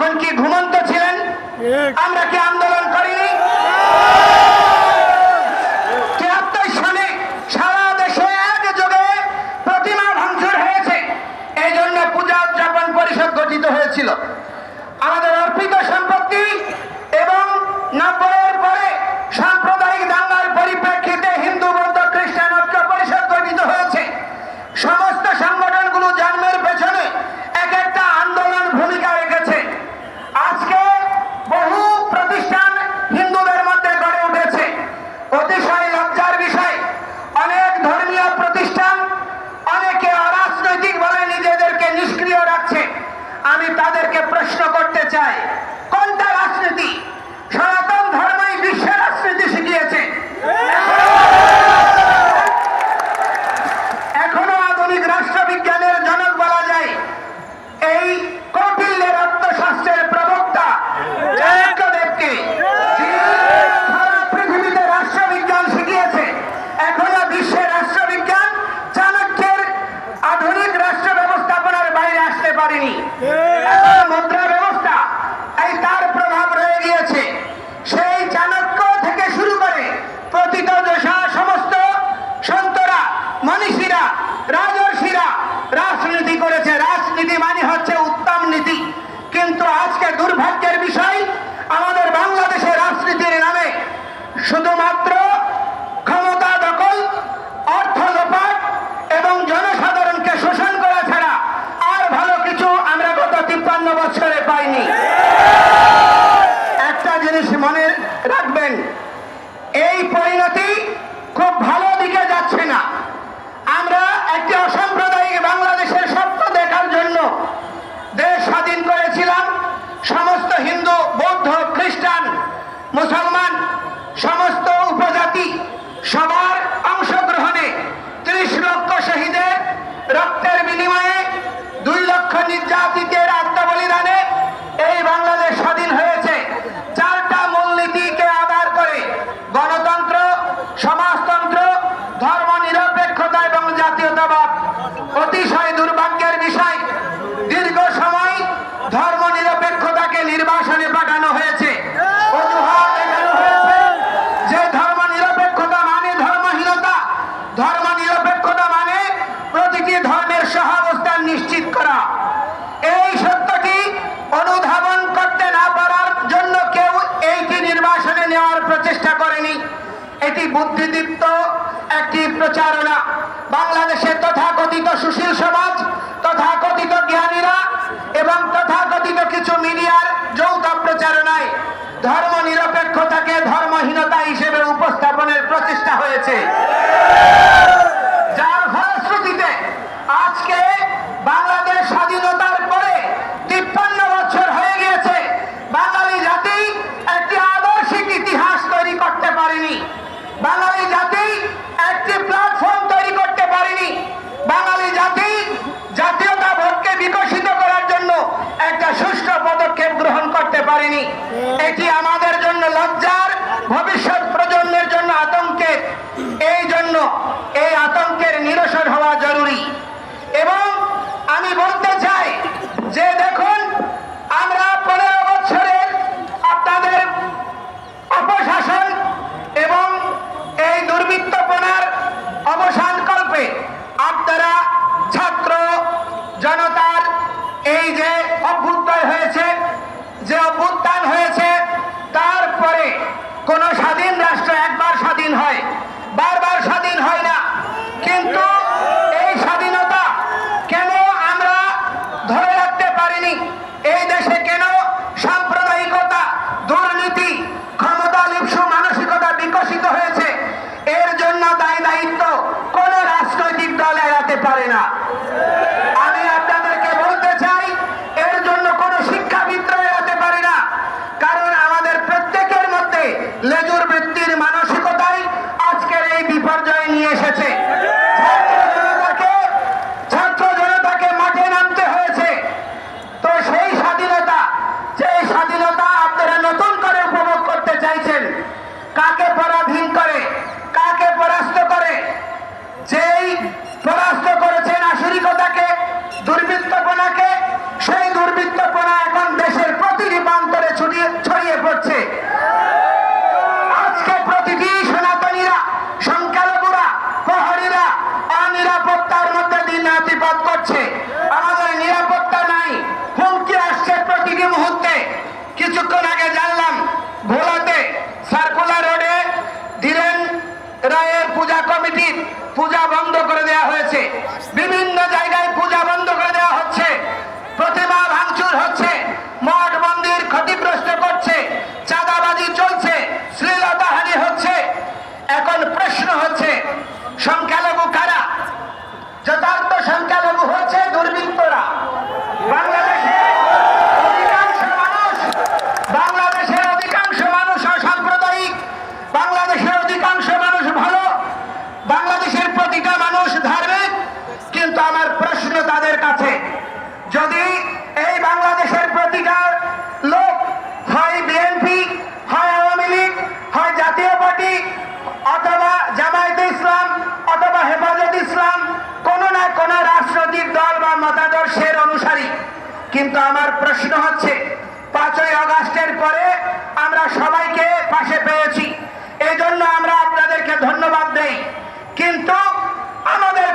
তখন কি ঘুমন্ত ছিলেন? আমরা কি আন্দোলন রাষ্ট্রবিজ্ঞানের জনক বলা যায়। এই কৌটিল্যের অর্থশাস্ত্রের প্রবক্তা বাইরে আসতে পারেনি। তার প্রভাব রয়ে গিয়েছে। সেই চাণক্য থেকে শুরু করে সমস্ত সন্তরা, মনীষীরা রাজনীতি করেছে। রাজনীতি মানে হচ্ছে রক্তের বিনিময়ে দুই লক্ষ নির্যাত একটি বুদ্ধিদীপ্ত, একটি প্রচারণা। বাংলাদেশের তথাকথিত সুশীল সমাজ, তথাকথিত জ্ঞানীরা এবং তথাকথিত কিছু মিডিয়ার যৌথ প্রচারণায় ধর্ম নিরপেক্ষতাকে ধর্মহীনতা হিসেবে উপস্থাপনের প্রচেষ্টা হয়েছে। এটি আমাদের জন্য লজ্জার ভবিষ্যৎ প্রজন্মের জন্য আতঙ্কের। এই জন্য এই আতঙ্কের নিরসন হওয়া পারে না। হবে আদর্শের অনুসারী। কিন্তু আমার প্রশ্ন হচ্ছে, পাঁচই আগস্টের পরে আমরা সবাইকে পাশে পেয়েছি। এই জন্য আমরা আপনাদেরকে ধন্যবাদ দেই। কিন্তু আমাদের